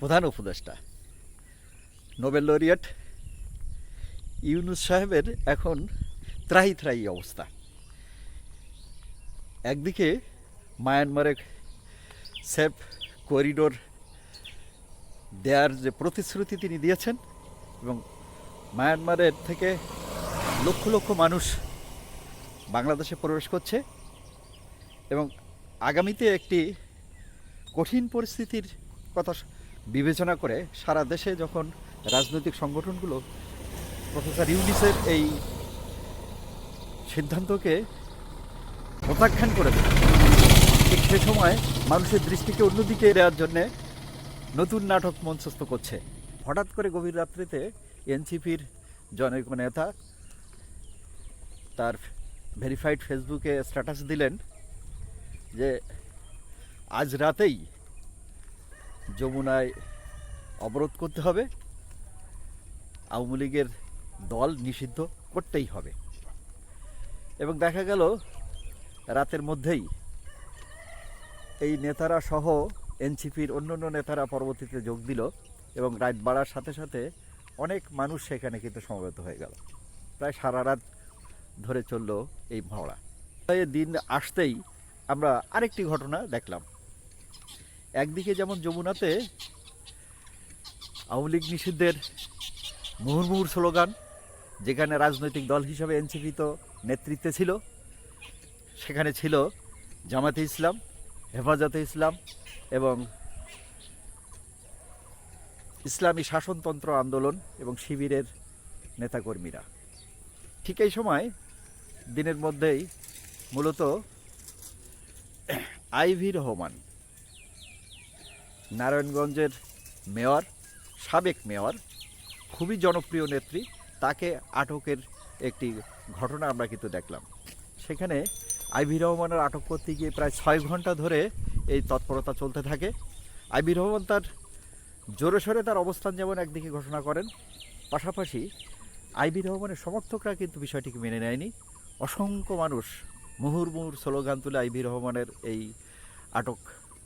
প্রধান উপদেষ্টা, Nobel laureate Yunus সাহেবের এখন ত্রাহি ত্রাহি অবস্থা। একদিকে মায়ানমারে সেফ করিডোর দেওয়ার যে প্রতিশ্রুতি তিনি দিয়েছেন এবং মায়ানমারের থেকে লক্ষ লক্ষ মানুষ বাংলাদেশে প্রবেশ করছে এবং আগামীতে একটি কঠিন পরিস্থিতির কথা বিবেচনা করে সারা দেশে যখন রাজনৈতিক সংগঠনগুলো প্রফেসর ইউনিসের এই সিদ্ধান্তকে প্রত্যাখ্যান করে ঠিক সে সময় মানুষের দৃষ্টিকে অন্যদিকে দেওয়ার জন্যে নতুন নাটক মঞ্চস্থ করছে। হঠাৎ করে গভীর রাত্রিতে এনসিপির জনৈক নেতা তার ভেরিফাইড ফেসবুকে স্ট্যাটাস দিলেন যে, আজ রাতেই যমুনায় অবরোধ করতে হবে। আওয়ামী লীগের দল নিষিদ্ধ করতেই হবে। এবং দেখা গেল, রাতের মধ্যেই এই নেতারা সহ এনসিপির অন্য অন্য নেতারা পরবর্তীতে যোগ দিল এবং রাত বাড়ার সাথে সাথে অনেক মানুষ সেখানে কিন্তু সমবেত হয়ে গেল। প্রায় সারা রাত ধরে চলল এই মহড়া। দিন আসতেই আমরা আরেকটি ঘটনা দেখলাম। একদিকে যেমন যমুনাতে আওয়ামী লীগ নিষিদ্ধের মুহুর্মুহুর স্লোগান, যেখানে রাজনৈতিক দল হিসাবে এনসিপি তো নেতৃত্বে ছিল, সেখানে ছিল জামাতে ইসলাম, হেফাজতে ইসলাম এবং ইসলামী শাসনতন্ত্র আন্দোলন এবং শিবিরের নেতাকর্মীরা। ঠিক এই সময় দিনের মধ্যেই মূলত আইভি রহমান নারায়ণগঞ্জের মেয়র, সাবেক মেয়র, খুবই জনপ্রিয় নেত্রী, তাকে আটকের একটি ঘটনা আমরা কিন্তু দেখলাম। সেখানে আইভি রহমানের আটক করতে গিয়ে প্রায় ছয় ঘণ্টা ধরে এই তৎপরতা চলতে থাকে। আইভি রহমান তার জোরে সোরে তার অবস্থান যেমন একদিকে ঘোষণা করেন, পাশাপাশি আইভি রহমানের সমর্থকরা কিন্তু বিষয়টিকে মেনে নেয়নি। অসংখ্য মানুষ মুহুর্মুহুর স্লোগান তুলে আইভি রহমানের এই আটক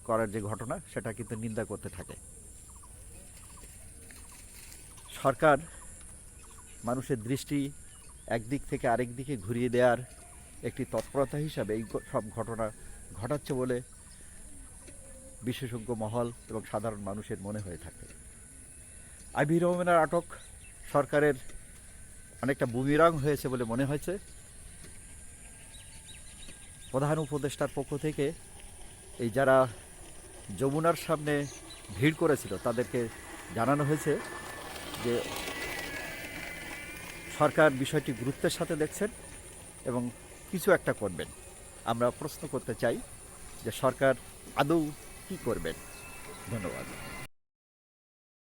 করার যে ঘটনা, সেটা কিন্তু নিন্দা করতে থাকে। সরকার মানুষের দৃষ্টি একদিক থেকে আরেক দিকে ঘুরিয়ে দেওয়ার একটি তৎপরতা হিসাবে এই সব ঘটনা ঘটাচ্ছে বলে বিশেষজ্ঞ মহল এবং সাধারণ মানুষের মনে হয়ে থাকে। আইভি রহমানের আটক সরকারের অনেকটা বুমিরাং হয়েছে বলে মনে হয়েছে। প্রধান উপদেষ্টার পক্ষ থেকে এই যারা যমুনার সামনে ভিড় করেছিল। তাদেরকে জানানো হয়েছে যে সরকার বিষয়টি গুরুত্বের সাথে দেখছেন এবং কিছু একটা করবেন। আমরা প্রশ্ন করতে চাই যে সরকার আদৌ কি করবেন? ধন্যবাদ।